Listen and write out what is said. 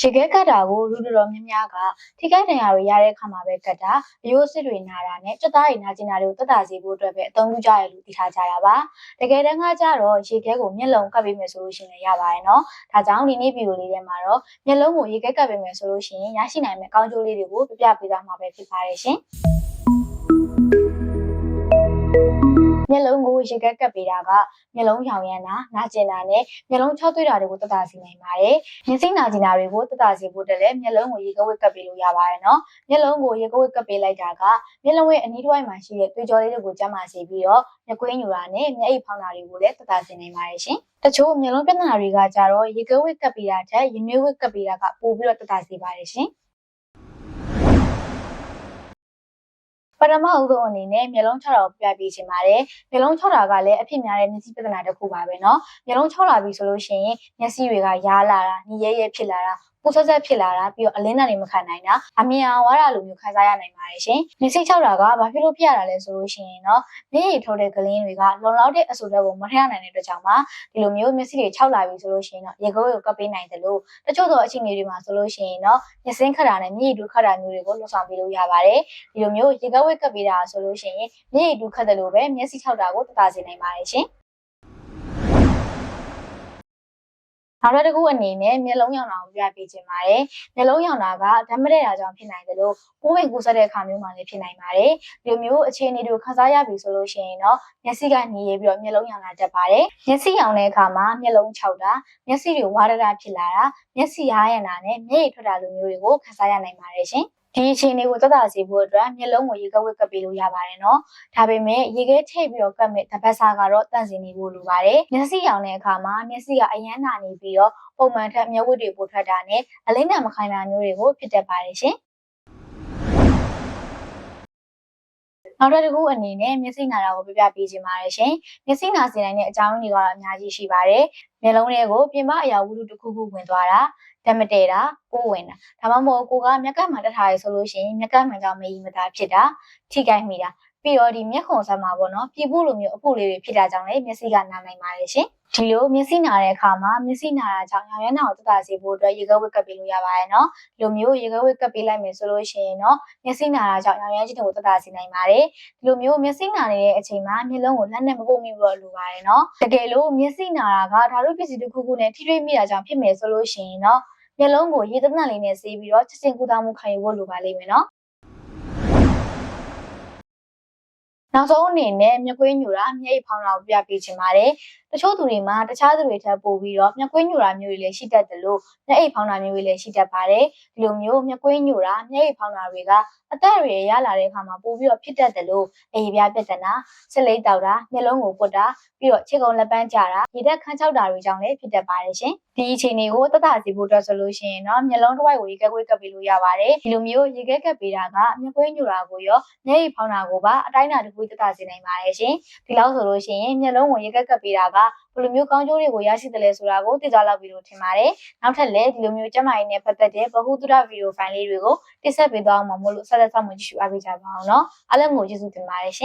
ရေခဲကတ်တာကိုလူတော်တော်များများကထိခိုက်ဒဏ်ရာတွေရတဲ့အခါမှာပဲကတ်တာအယိုးစစ်တွေနာတာနဲ့ကြက်သားတွေနာကျင်တာတွေကိုတက်တာစေဖို့အတွက်ပဲအသုံးပြုကြရလို့သိထားကြတာပါတကယ်တမ်းကကြတော့ရေခဲကိုမျက်လုံးကပ်ပေးမယ်ဆိုလို့ရှိရင်လည်းရပါတယ်နော်ဒါကြောင့်ဒီနေ့ဗီဒီယိုလေးထဲမှာတော့မျက်လုံးကိုရေခဲကပ်ပေးမယ်ဆိုလို့ရှိရင်ရရှိနိုင်မယ့်အကောင်းကျိုးလေးတွေကိုပြပြပေးသွားမှာပဲဖြစ်ပါတယ်ရှင် မျက်လုံးကိုရေခဲကပ်ပေးတာကမျက်လုံးရောင်ရမ်းတာနာကျင်တာနဲ့မျက်လုံးချောက်သွေးတာတွေကိုတက်တာစေနိုင်ပါတယ်။မျက်စိနာကျင်တာတွေကိုတက်တာစေဖို့တက်လည်းမျက်လုံးကိုရေကဝတ်ကပ်ပေးလို့ရပါတယ်နော်။မျက်လုံးကိုရေကဝတ်ကပ်ပေးလိုက်တာကမျက်လုံးရဲ့အနီးတစ်ဝိုက်မှာရှိတဲ့သွေးကြောလေးတွေကိုကျန်းမာစေပြီးတော့မျက်ကွင်းညူတာနဲ့မျက်အိပ်ဖောင်းတာတွေကိုလည်းတက်တာစေနိုင်ပါတယ်ရှင်။တချို့မျက်လုံးပြဿနာတွေကကြတော့ရေကဝတ်ကပ်ပေးတာထက်ရင်နွေးဝတ်ကပ်ပေးတာကပိုပြီးတော့တက်တာစေပါတယ်ရှင်။ ပထမအဆုံးအနေနဲ့မျက်လုံး6တာကိုပြပြချင်ပါတယ်။မျက်လုံး6တာကလည်းအဖြစ်များတဲ့မျက်စိပြဿနာတစ်ခုပါပဲเนาะ။မျက်လုံး6လာပြီဆိုလို့ရှိရင်မျက်စိတွေကရားလာတာ၊ညီရဲရဲဖြစ်လာတာ ကိုဆက်ဆက်ဖြစ်လာတာပြီးတော့အလင်းနာနေမခံနိုင်တာအမြင်အောင်ဝါတာလိုမျိုးခံစားရနိုင်ပါတယ်ရှင်။နေစိတ်ချောက်တာကဘာဖြစ်လို့ဖြစ်ရတာလဲဆိုလို့ရှိရင်တော့မျက်ရည်ထိုးတဲ့ကလင်းတွေကလုံလောက်တဲ့အဆိုတဲ့ကိုမထရနိုင်တဲ့အတွက်ကြောင့်ပါဒီလိုမျိုးမျက်စိတွေချောက်လာပြီဆိုလို့ရှိရင်တော့ရေကိုးကိုကပ်ပေးနိုင်တယ်လို့တချို့သောအခြေအနေတွေမှာဆိုလို့ရှိရင်တော့မျက်စင်းခတ်တာနဲ့မျက်ရည်ဒုခတ်တာမျိုးတွေကိုလွတ်ဆောင်ပေးလို့ရပါတယ်။ဒီလိုမျိုးရေကဝဲကပ်ပေးတာဆိုလို့ရှိရင်မျက်ရည်ဒုခတ်တယ်လို့ပဲမျက်စိချောက်တာကိုတတာစေနိုင်ပါတယ်ရှင်။ နောက်တစ်ခုအနေနဲ့မျက်လုံးရောင်တာကိုပြပေးခြင်းပါတယ်။မျက်လုံးရောင်တာကဓာတ်မတဲ့တာကြောင့်ဖြစ်နိုင်တယ်လို့ပိုးဝင်ကူးဆက်တဲ့အခါမျိုးမှာလည်းဖြစ်နိုင်ပါတယ်။ဒီလိုမျိုးအခြေအနေတွေကိုခန်းစားရပြီဆိုလို့ရှိရင်တော့မျက်စိကနေရပြီးတော့မျက်လုံးရောင်တာတက်ပါတယ်။မျက်စိရောင်တဲ့အခါမှာမျက်လုံးခြောက်တာမျက်စိတွေဝါရတာဖြစ်လာတာမျက်စိအားရတာနဲ့မျက်ရည်ထွက်တာလိုမျိုးတွေကိုခန်းစားရနိုင်ပါတယ်ရှင်။ ဒီအခြေအနေကိုသက်သာစေဖို့အတွက်မျက်လုံးကိုရေကဝက်ကပ်ပေးလို့ရပါတယ်နော်။ဒါပေမဲ့ရေခဲထည့်ပြီးတော့ကပ်မဲ့တပတ်စာကတော့တန့်စင်နေဖို့လိုပါတယ်။မျက်စိရောင်တဲ့အခါမှာမျက်စိကအယမ်းနာနေပြီးတော့ပုံမှန်ထက်မျက်ဝတ်တွေပိုထွက်တာနဲ့အလင်းတံမခိုင်တာမျိုးတွေကိုဖြစ်တတ်ပါတယ်ရှင်။ နောက်တစ်ခုအနေနဲ့မျက်စိနာတာကိုပြပြပေးခြင်းပါတယ်ရှင်။မျက်စိနာစေနိုင်တဲ့အကြောင်းရင်းတွေကတော့အများကြီးရှိပါတယ်။မျက်လုံးတွေကိုပြင်ပအရာဝတ္ထုတစ်ခုခုဝင်သွားတာဓာတ်မတည့်တာပိုးဝင်တာဒါမှမဟုတ်ကိုကမျက်ကမှတက်ထားရဆိုလို့ရှိရင်မျက်ကမှကြောင့်မကြီးမသားဖြစ်တာထိခိုက်မိတာပြီးတော့ဒီမျက်ခုံဆက်မှာပေါ့နော်ပြည်ဖို့လိုမျိုးအပုလေးတွေဖြစ်တာကြောင့်လည်းမျက်စိကနာနိုင်ပါတယ်ရှင် ဒီလိုမျက်စိနာတဲ့အခါမှာမျက်စိနာတာကြောင့်ရောင်ရမ်းတာကိုတက်တာစေဖို့အတွက်ရေခဲဝတ်ကပ်ပေးလို့ရပါတယ်နော်ဒီလိုမျိုးရေခဲဝတ်ကပ်ပေးလိုက်မယ်ဆိုလို့ရှိရင်တော့မျက်စိနာတာကြောင့်ရောင်ရမ်းခြင်းတွေကိုတက်တာစေနိုင်ပါတယ်ဒီလိုမျိုးမျက်စိနာနေတဲ့အချိန်မှာမျက်လုံးကိုလက်နဲ့မပုတ်မိဘူးတော့လိုပါတယ်နော်တကယ်လို့မျက်စိနာတာကဓာတ်ပစ္စည်းတစ်ခုခုနဲ့ထိတွေ့မိတာကြောင့်ဖြစ်မယ်ဆိုလို့ရှိရင်တော့မျက်လုံးကိုရေသန့်သန့်လေးနဲ့ဆေးပြီးတော့ချက်ချင်းကုသမှုခံယူဖို့လိုပါလိမ့်မယ်နော် နောက်ဆုံးအနေနဲ့မျက်ကွင်းညူတာမျက်ရည်ဖောင်းတာကိုပြပေးချင်ပါတယ်။တချို့သူတွေမှာတခြားသူတွေထပ်ပို့ပြီးတော့မျက်ကွင်းညူတာမျိုးတွေလည်းရှိတတ်တယ်လို့မျက်အိပ်ဖောင်းတာမျိုးတွေလည်းရှိတတ်ပါတယ်။ဒီလိုမျိုးမျက်ကွင်းညူတာမျက်အိပ်ဖောင်းတာတွေကအသက်တွေရလာတဲ့အခါမှာပို့ပြီးတော့ဖြစ်တတ်တယ်လို့အေးပြပြဿနာဆက်လိတ်တောက်တာမျက်လုံးကိုပုတ်တာပြီးတော့ခြေကုံလက်ပန်းကြတာရေတက်ခန်းချောက်တာတွေကြောင့်လည်းဖြစ်တတ်ပါတယ်ရှင်။ဒီအခြေအနေကိုတသက်စီဖို့အတွက်ဆိုလို့ရှိရင်တော့မျက်လုံးတစ်ဝိုက်ကိုရေကက်ကွေးကပ်ပေးလို့ရပါတယ်။ဒီလိုမျိုးရေကက်ကပ်ပေးတာကမျက်ကွင်းညူတာကိုရောမျက်ရည်ဖောင်းတာကိုပါအတိုင်းအတာတစ်ခုတသက်စီနိုင်ပါတယ်ရှင်။ဒီလောက်ဆိုလို့ရှိရင်မျက်လုံးကိုရေကက်ကပ်ပေးတာကဘယ်လိုမျိုးကောင်းကျိုးတွေကိုရရှိတယ်လဲဆိုတာကိုသိကြလောက်ပြီးလို့ထင်ပါတယ်။နောက်ထပ်လည်းဒီလိုမျိုးကျမကြီးနဲ့ပတ်သက်တဲ့ဗဟုသုတဗီဒီယိုဖိုင်လေးတွေကိုတိဆက်ပေးသွားအောင်မလို့ဆက်လက်ဆောင်မှုကြည့်ရှုအားပေးကြပါအောင်နော်။အားလုံးကိုကျေးဇူးတင်ပါတယ်ရှင်။